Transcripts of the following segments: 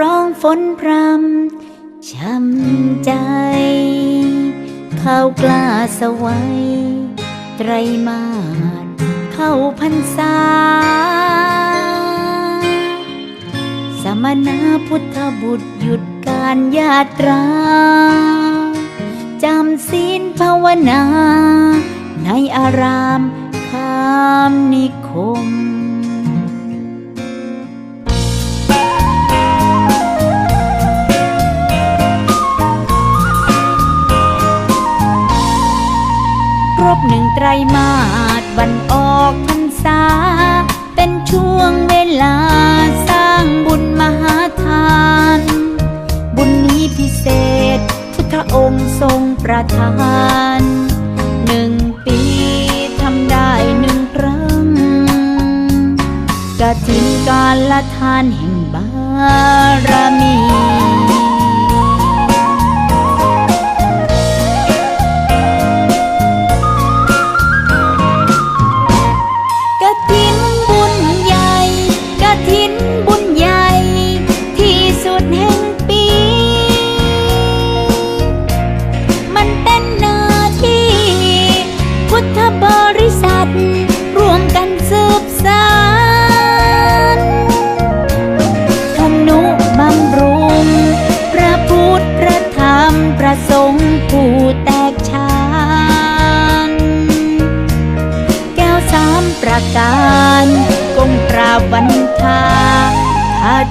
ร้องฝนพรำช้ำใจ ข้าวกล้าสวัยไตรมาสเข้าพรรษา สมณพุทธบุตรหยุดการยาตรา จำศีลภาวนา ในอารามคามนิคม บหนึ่งไตรมาสวันออกพรรษา เป็นช่วงเวลาสร้างบุญมหาทาน บุญนี้พิเศษ พุทธองค์ทรงประทานหนึ่งปีทำได้หนึ่งครั้งกะถินการละทานแห่งบารมี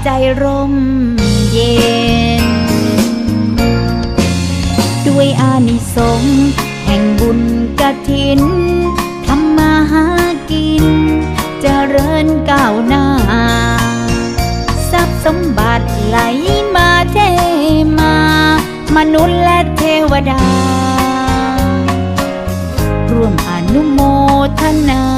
ใจร่มเย็น ด้วยอานิสงส์แห่งบุญกฐินทำมาหากินจเจริญก้าวหน้า ทรัพย์สมบัติไหลมาเทมา มนุษย์และเทวดา ร่วมอนุโมทนา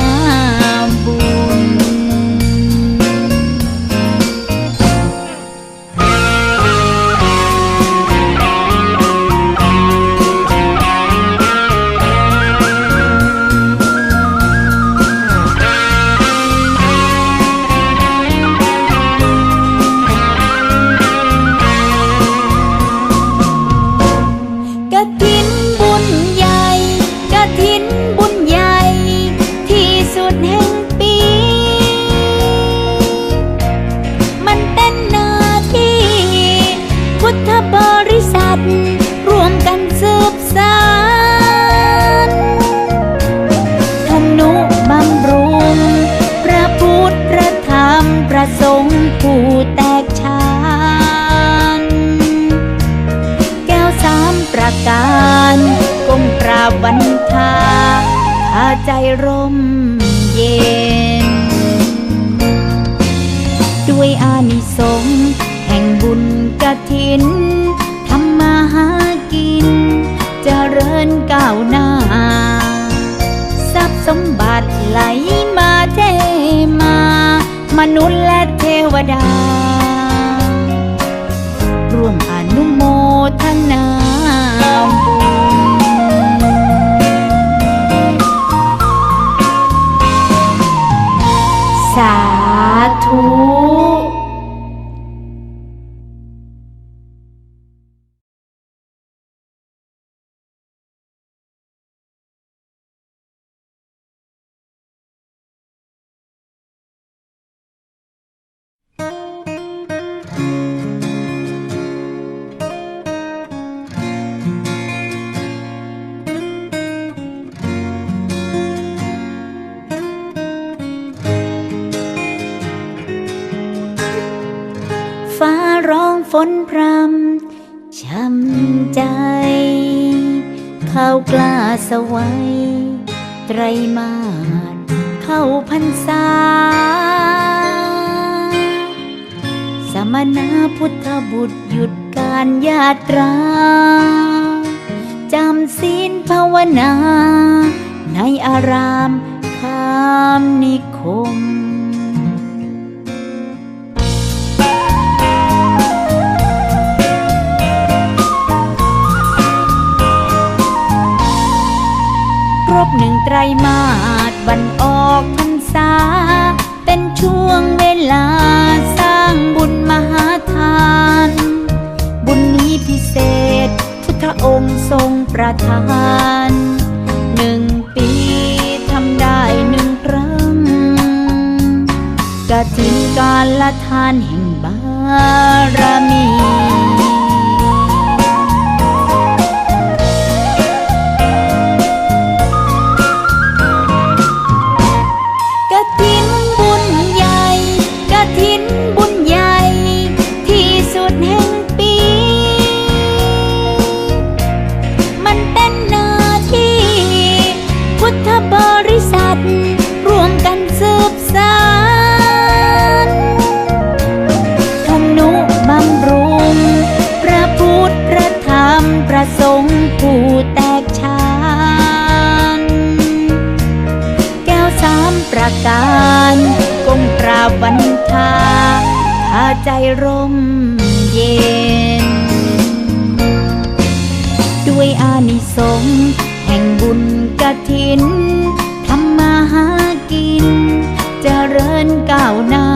ใจร่มเย็น ด้วยอานิสงส์แห่งบุญกฐินทำมาหากินจเจริญก้าวหน้า ทรัพย์สมบัติไหลมาเทมา มนุษย์และเทวดา ร่วมอนุโมทนาบุญ ธุ ฝนพรำช้ำใจ ข้าวกล้าสวัยไตรมาสเข้าพรรษา สมณพุทธบุตรหยุดการยาตรา จำศีลภาวนา ในอารามคามนิคม รบหนึ่งไตรมาสวันออกพรรษา เป็นช่วงเวลาสร้างบุญมหาทาน บุญนี้พิเศษ พุทธองค์ทรงประทานหนึ่งปีทำได้หนึ่งครั้งกระถินการละทานแห่งบารมี ประการกงกราบวันทาถ้าใจร่มเย็น ด้วยอานิสงส์แห่งบุญกฐินทำมาหากินเจริญก้าวหน้า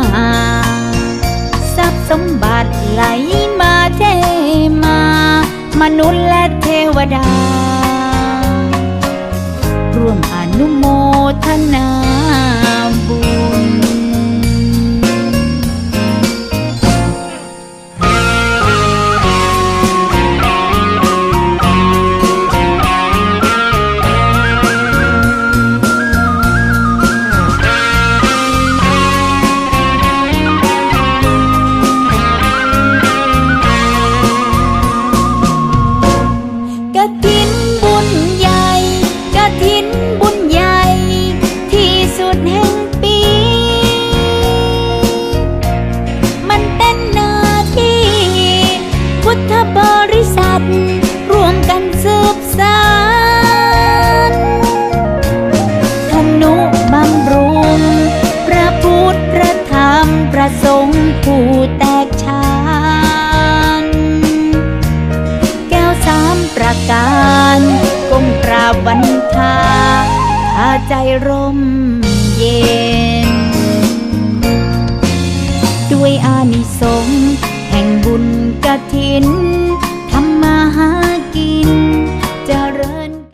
ทรัพย์สมบัติไหลมาเทมา มนุษย์และเทวดา ร่วมอนุโมทนา ผู้แตกฉานแก้วสามประการก้มกราบวันทาถ้าใจร่มเย็น ด้วยอานิสงส์แห่งบุญกระถิน